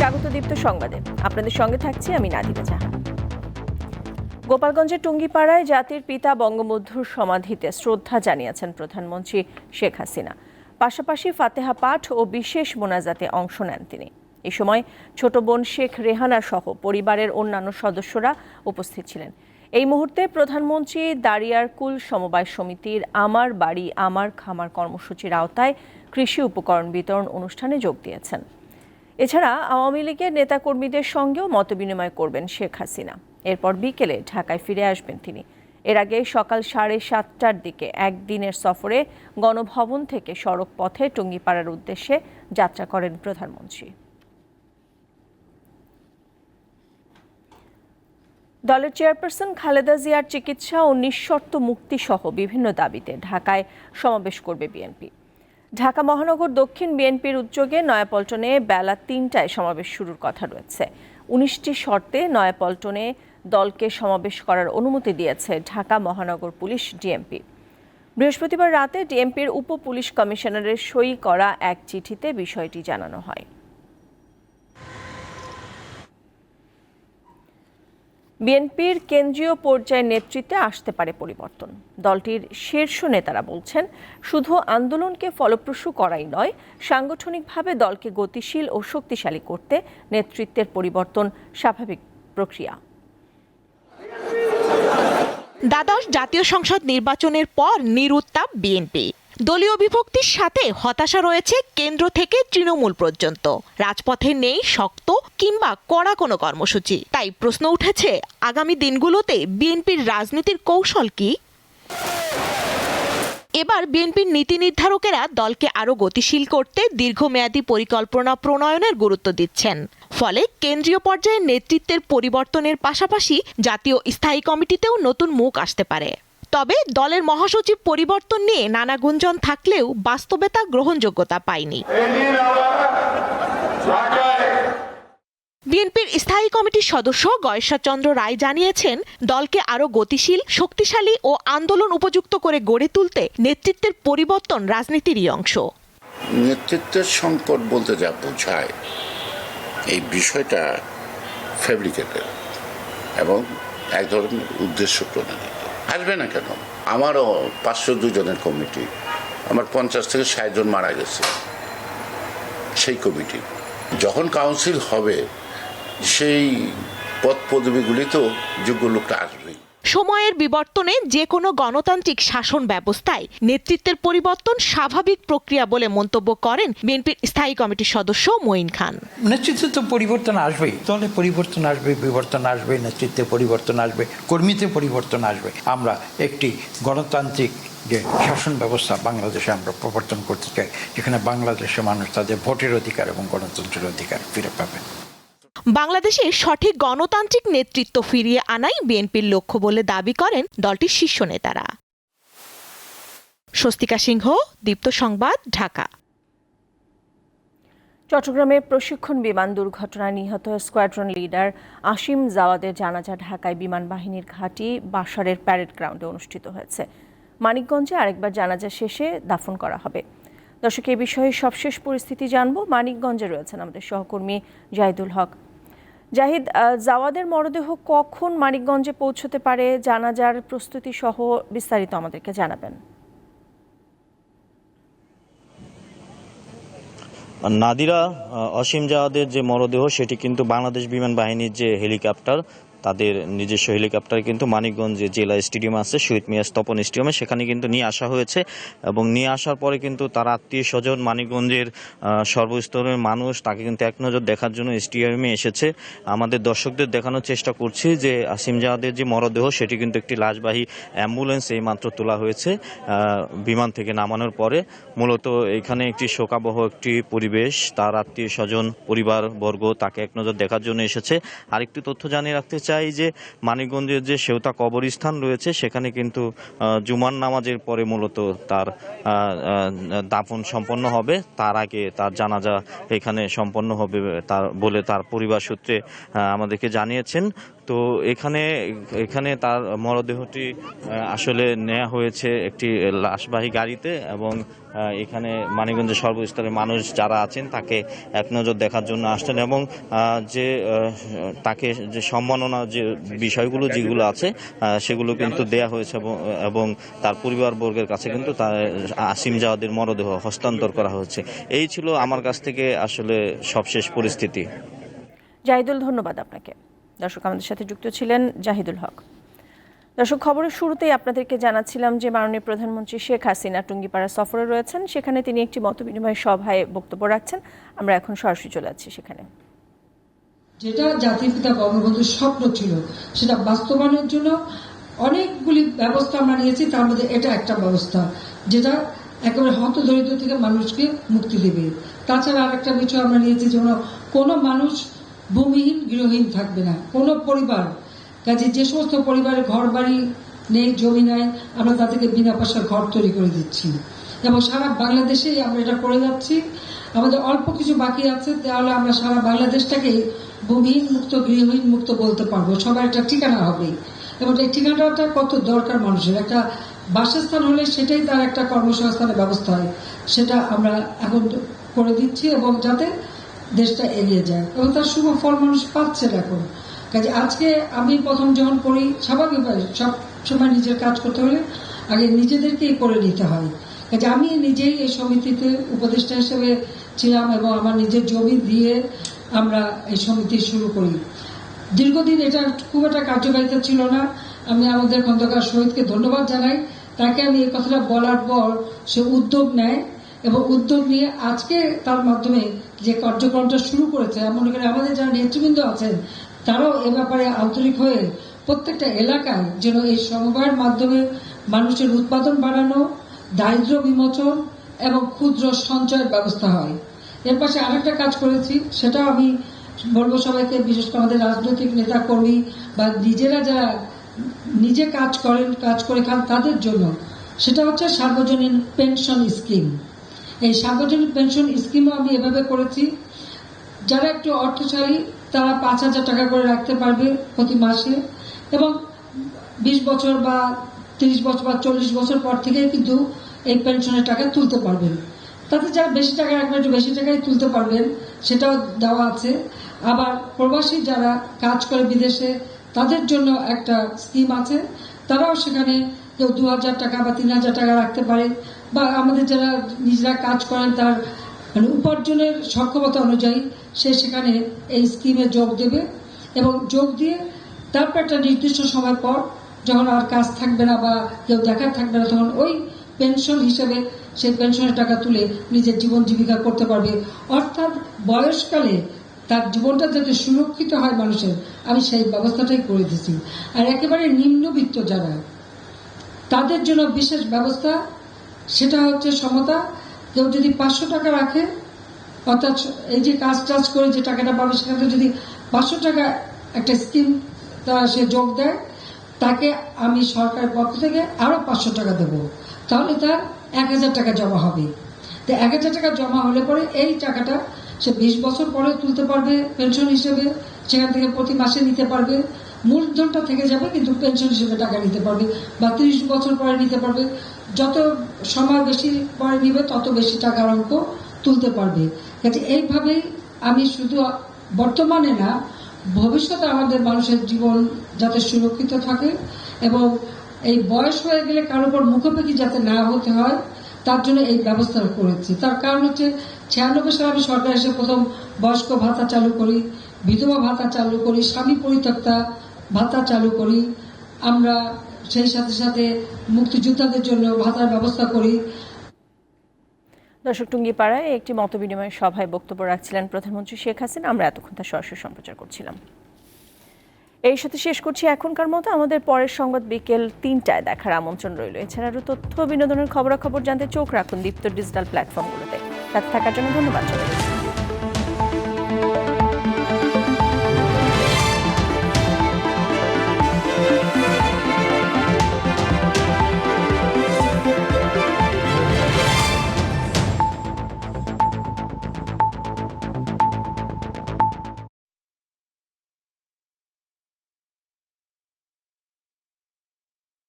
স্বাগত দীপ্ত সংবাদে। আপনাদের সঙ্গে থাকছি আমি নাদিরা জাহান। গোপালগঞ্জের টুঙ্গিপাড়ায় জাতির পিতা বঙ্গবন্ধুর সমাধিতে শ্রদ্ধা জানিয়েছেন প্রধানমন্ত্রী শেখ হাসিনা। পাশাপাশি ফাতেহা পাঠ ও বিশেষ মোনাজাতে অংশ নেন তিনি। এ সময় ছোট বোন শেখ রেহানা সহ পরিবারের অন্যান্য সদস্যরা উপস্থিত ছিলেন। এই মুহূর্তে প্রধানমন্ত্রী দাঁড়িয়ার কুল সমবায় সমিতির আমার বাড়ি, আমার খামার কর্মসূচির আওতায় কৃষি উপকরণ বিতরণ অনুষ্ঠানে যোগ দিয়েছেন। এছাড়া আওয়ামী লীগের নেতাকর্মীদের সঙ্গেও মতবিনিময় করবেন শেখ হাসিনা। এরপর বিকেলে ঢাকায় ফিরে আসবেন তিনি। এর আগে সকাল সাড়ে সাতটার দিকে একদিনের সফরে গণভবন থেকে সড়ক পথে টুঙ্গিপাড়ার উদ্দেশ্যে যাত্রা করেন প্রধানমন্ত্রী। দলের চেয়ারপারসন খালেদা জিয়ার চিকিৎসা ও নিঃশর্ত মুক্তি সহ বিভিন্ন দাবিতে ঢাকায় সমাবেশ করবে বিএনপি। ঢাকা মহানগর দক্ষিণ বিএনপির উদ্যোগে নয়াপল্টনে বেলা তিনটায় সমাবেশ শুরুর কথা রয়েছে। উনিশটি শর্তে নয়াপল্টনে দলকে সমাবেশ করার অনুমতি দিয়েছে ঢাকা মহানগর পুলিশ ডিএমপি। বৃহস্পতিবার রাতে ডিএমপির উপ পুলিশ কমিশনারের সই করা এক চিঠিতে বিষয়টি জানানো হয়। বিএনপির কেন্দ্রীয় পর্যায়ের নেতৃত্বে আসতে পারে পরিবর্তন। দলটির শীর্ষ নেতারা বলছেন, শুধু আন্দোলনকে ফলপ্রসূ করাই নয়, সাংগঠনিকভাবে দলকে গতিশীল ও শক্তিশালী করতে নেতৃত্বের পরিবর্তন স্বাভাবিক প্রক্রিয়া। দ্বাদশ জাতীয় সংসদ নির্বাচনের পর নিরুত্তাপ বিএনপি। দলীয় বিভক্তির সাথে হতাশা রয়েছে কেন্দ্র থেকে তৃণমূল পর্যন্ত। রাজপথে নেই, শক্ত কিংবা কড়া কোনো কর্মসূচি। তাই প্রশ্ন উঠেছে, আগামী দিনগুলোতে বিএনপির রাজনীতির কৌশল কি? এবার বিএনপির নীতি নির্ধারকেরা দলকে আরও গতিশীল করতে দীর্ঘমেয়াদী পরিকল্পনা প্রণয়নের গুরুত্ব দিচ্ছেন। ফলে কেন্দ্রীয় পর্যায়ে নেতৃত্বের পরিবর্তনের পাশাপাশি জাতীয় স্থায়ী কমিটিতেও নতুন মুখ আসতে পারে। তবে দলের মহাসচিব পরিবর্তন নিয়ে নানা গুঞ্জন থাকলেও বাস্তবে তা গ্রহণযোগ্যতা পায়নি। বিএনপির স্থায়ী কমিটির সদস্য গয়েশ্বরচন্দ্র রায় জানিয়েছেন, দলকে আরও গতিশীল, শক্তিশালী ও আন্দোলন উপযুক্ত করে গড়ে তুলতে নেতৃত্বের পরিবর্তন রাজনীতিরই অংশ। নেতৃত্বের সংকট বলতে যা বোঝায়, এই বিষয়টা ফ্যাব্রিকেটেড এবং এক ধরনের উদ্দেশ্য প্রণোদিত আসবে না কেন? আমারও পাঁচশো দুজনের কমিটি। আমার পঞ্চাশ থেকে ষাট জন মারা গেছে। সেই কমিটি। যখন কাউন্সিল হবে, সেই পদ পদবিগুলি তো যোগ্য লোকটা আসবেই। সময়ের বিবর্তনে যে কোনো গণতান্ত্রিক শাসন ব্যবস্থায় নেতৃত্বের পরিবর্তন স্বাভাবিক প্রক্রিয়া বলে মন্তব্য করেন বিএনপির স্থায়ী কমিটির সদস্য মঈন খান। নেতৃত্বে তো পরিবর্তন আসবেই। দলে পরিবর্তন আসবে, বিবর্তন আসবে, নেতৃত্বে পরিবর্তন আসবে, কর্মীতে পরিবর্তন আসবে। আমরা একটি গণতান্ত্রিক যে শাসন ব্যবস্থা বাংলাদেশে আমরা প্রবর্তন করতে চাই, যেখানে বাংলাদেশের মানুষ তাদের ভোটের অধিকার এবং গণতন্ত্রের অধিকার ফিরে পাবে। বাংলাদেশে সঠিক গণতান্ত্রিক নেতৃত্ব ফিরিয়ে আনাই বিএনপির লক্ষ্য বলে দাবি করেন দলটির শীর্ষ নেতারা। স্বস্তিকা সিংহ, দীপ্ত সংবাদ, ঢাকা। চট্টগ্রামে প্রশিক্ষণ বিমান দুর্ঘটনায় নিহত স্কোয়াড্রন লিডার আসিম জাওয়াদের জানাজা ঢাকায় বিমান বাহিনীর ঘাঁটি বাসারের প্যারেড গ্রাউন্ডে অনুষ্ঠিত হয়েছে। মানিকগঞ্জে আরেকবার জানাজা শেষে দাফন করা হবে। দর্শক, এ বিষয়ে সবশেষ পরিস্থিতি জানব। মানিকগঞ্জে রয়েছেন আমাদের সহকর্মী জাহিদুল হক। জাহিদ জাওয়াদের মরদেহ কখন মানিকগঞ্জে পৌঁছতে পারে? জানাজার প্রস্তুতি সহ বিস্তারিত আমাদেরকে জানাবেন। নাদিরা অসীম জাহাদের যে মরদেহ, সেটি কিন্তু বাংলাদেশ বিমান বাহিনীর যে হেলিকপ্টার তাদের নিজস্ব হেলিকপ্টার কিন্তু মানিকগঞ্জে জেলা স্টেডিয়াম আছে, শহীদ মিয়া স্তপন স্টেডিয়ামে সেখানে কিন্তু নিয়ে আসা হয়েছে এবং নিয়ে আসার পরে কিন্তু তার আত্মীয় স্বজন মানিকগঞ্জের সর্বস্তরের মানুষ তাকে কিন্তু এক নজর দেখার জন্য স্টেডিয়ামে এসেছে। আমাদের দর্শকদের দেখানোর চেষ্টা করছি যে আসিম জাহাদের যে মরদেহ সেটি কিন্তু একটি লাশবাহী অ্যাম্বুলেন্স এই মাত্র তোলা হয়েছে বিমান থেকে নামানোর পরে। মূলত এখানে একটি শোকাবহ একটি পরিবেশ, তার আত্মীয় স্বজন পরিবার বর্গ তাকে এক নজর দেখার জন্য এসেছে। আরেকটি তথ্য জানিয়ে রাখতে চাই যে মানিকগঞ্জের যে সেওতা কবরস্থান রয়েছে, সেখানে কিন্তু জুমার নামাজের পরে মূলত তার দাফন সম্পন্ন হবে। তার আগে তার জানাজা এখানে সম্পন্ন হবে, তার বলে তার পরিবার সূত্রে আমাদেরকে জানিয়েছেন। তো এখানে এখানে তার মরদেহটি আসলে নেওয়া হয়েছে একটি লাশবাহী গাড়িতে এবং এখানে মানিকগঞ্জের সর্বস্তরের মানুষ যারা আছেন তাকে এক নজর দেখার জন্য আসছেন এবং যে তাকে যে সম্মাননা যে বিষয়গুলো যেগুলো আছে সেগুলো কিন্তু দেয়া হয়েছে এবং- তার পরিবারবর্গের কাছে কিন্তু তার, আসিম জাহাদের মরদেহ হস্তান্তর করা হয়েছে। এই ছিল আমার কাছ থেকে আসলে সবশেষ পরিস্থিতি। জাহিদুল, ধন্যবাদ আপনাকে। দর্শক আমাদের সাথে যুক্ত ছিলেন জাহিদুল হক। দর্শক, খবরের শুরুতেই আপনাদেরকে জানাচ্ছিলাম যে মাননীয় প্রধানমন্ত্রী শেখ হাসিনা টুঙ্গিপাড়া সফরে রয়েছেন। সেখানে তিনি একটি মতবিনিময় সভায় বক্তব্য রাখছেন। আমরা এখন সরাসরি চলে যাচ্ছি সেখানে। যেটা জাতির পিতা বঙ্গবন্ধুর স্বপ্ন ছিল, সেটা বাস্তবায়নের জন্য অনেকগুলি ব্যবস্থা আমরা নিয়েছি, তার মধ্যে এটা একটা ব্যবস্থা, যেটা একেবারে হত দরিদ্র থেকে মানুষকে মুক্তি দেবে। তাছাড়া আরেকটা বিষয় আমরা নিয়েছি যেন কোনো মানুষ ভূমিহীন গৃহহীন থাকবে না। কোনো পরিবার, কাজে যে সমস্ত পরিবারের ঘর বাড়ি নেই, জমি নাই, আমরা তাদেরকে বিনা পয়সার ঘর তৈরি করে দিচ্ছি। এবং সারা বাংলাদেশেই আমরা এটা করে যাচ্ছি। আমাদের অল্প কিছু বাকি আছে, তাহলে আমরা সারা বাংলাদেশটাকে ভূমিহীন মুক্ত, গৃহহীন মুক্ত বলতে পারব। সবার একটা ঠিকানা হবে। এবং এই ঠিকানাটা কত দরকার মানুষের? একটা বাসস্থান হলে সেটাই তার একটা কর্মসংস্থানের ব্যবস্থা হয়। সেটা আমরা এখন করে দিচ্ছি এবং যাতে দেশটা এগিয়ে যায়। এবং তার শুভ ফল মানুষ পাচ্ছেন এখন কাজে আজকে আমি প্রথম যখন করি স্বাভাবিকভাবে সব সময় নিজের কাজ করতে হলে আগে নিজেদেরকেই করে নিতে হয়। কাজে আমি নিজেই এই সমিতিতে উপদেষ্টা হিসেবে ছিলাম এবং আমার নিজের জমি দিয়ে আমরা এই সমিতি শুরু করি। দীর্ঘদিন এটা খুব একটা কার্যকারিতা ছিল না। আমি আমাদের খন্দকার শহীদকে ধন্যবাদ জানাই। তাকে আমি এই কথাটা বলার পর সে উদ্যোগ নেয়। এবং উদ্যোগ নিয়ে আজকে তার মাধ্যমে যে কার্যক্রমটা শুরু করেছে আমি মনে করি আমাদের যারা নেতৃবৃন্দ আছেন, তারাও এ ব্যাপারে আন্তরিক হয়ে প্রত্যেকটা এলাকায় যেন এই সমবায়ের মাধ্যমে মানুষের উৎপাদন বাড়ানো, দারিদ্র বিমোচন এবং ক্ষুদ্র সঞ্চয়ের ব্যবস্থা হয়। এর পাশে আরেকটা কাজ করেছি সেটাও আমি বলব সবাইকে, বিশেষ করে আমাদের রাজনৈতিক নেতা কর্মী বা নিজেরা যারা নিজে কাজ করেন, কাজ করে খান তাদের জন্য, সেটা হচ্ছে সার্বজনীন পেনশন স্কিম। এই সার্বজনীন পেনশন স্কিমও আমি এভাবে করেছি। যারা একটু অর্থশালী, তারা পাঁচ হাজার টাকা করে রাখতে পারবে প্রতি মাসে এবং বিশ বছর বা তিরিশ বছর বা চল্লিশ বছর পর থেকে কিন্তু এই পেনশনের টাকা তুলতে পারবেন। তাতে যারা বেশি টাকা রাখবেন, একটু বেশি টাকাই তুলতে পারবেন, সেটাও দেওয়া আছে। আবার প্রবাসী যারা কাজ করে বিদেশে, তাদের জন্য একটা স্কিম আছে। তারাও সেখানে কেউ দু হাজার টাকা বা তিন হাজার টাকা রাখতে পারে। বা আমাদের যারা নিজেরা কাজ করেন তার মানে উপার্জনের সক্ষমতা অনুযায়ী সে সেখানে এই স্কিমে যোগ দেবে এবং যোগ দিয়ে তারপর একটা নির্দিষ্ট সময় পর যখন আর কাজ থাকবে না বা কেউ দেখার থাকবে না, তখন ওই পেনশন হিসেবে সেই পেনশনের টাকা তুলে নিজের জীবন জীবিকা করতে পারবে। অর্থাৎ বয়সকালে তার জীবনটা যাতে সুরক্ষিত হয় মানুষের, আমি সেই ব্যবস্থাটাই করে দিচ্ছি আর একেবারে নিম্নবিত্ত যারা, তাদের জন্য বিশেষ ব্যবস্থা সেটা হচ্ছে সমতা, কেউ যদি পাঁচশো টাকা রাখে, অর্থাৎ এই যে কাজ টাজ করে যে টাকাটা পাবে, সেখানে যদি পাঁচশো টাকা একটা স্কিম সে যোগ দেয়, তাকে আমি সরকারের পক্ষ থেকে আরও পাঁচশো টাকা দেব। তাহলে তার এক হাজার টাকা জমা হবে। তো এক হাজার টাকা জমা হলে পরে এই টাকাটা সে বিশ বছর পরে তুলতে পারবে পেনশন হিসেবে, সেখান থেকে প্রতি মাসে নিতে পারবে। মূলধনটা থেকে যাবে কিন্তু পেনশন হিসেবে টাকা নিতে পারবে বা তিরিশ বছর পরে নিতে পারবে। যত সময় বেশি পরে নিবে, তত বেশি টাকার অঙ্ক তুলতে পারবে। কাজে এইভাবেই আমি শুধু বর্তমানে না, ভবিষ্যতে আমাদের মানুষের জীবন যাতে সুরক্ষিত থাকে এবং এই বয়স হয়ে গেলে কারোর উপর মুখোমুখি যাতে না হতে হয়, তার জন্য এই ব্যবস্থা করেছি। তার কারণ হচ্ছে, ছিয়ানব্বই সালে আমি সরকার এসে প্রথম বয়স্ক ভাতা চালু করি, বিধবা ভাতা চালু করি, স্বামী পরিত্যক্তা ভাতা চালু করি। আমরা সেই সাথে সাথে মুক্তিযোদ্ধাদের জন্য ভাতার ব্যবস্থা করি। দর্শক টুঙ্গিপাড়ায় একটি মতবিনিময় সভায় বক্তব্য রাখছিলেন প্রধানমন্ত্রী শেখ হাসিনা। আমরা এতক্ষণ তার সরাসরি সম্প্রচার করছিলাম। এই সাথে শেষ করছি এখনকার মতো। আমাদের পরের সংবাদ বিকেল তিনটায় দেখার আমন্ত্রণ রইল। এছাড়া আরও তথ্য বিনোদনের খবরাখবর জানতে চোখ রাখুন দীপ্ত ডিজিটাল প্ল্যাটফর্মগুলোতে। সাথে থাকার জন্য ধন্যবাদ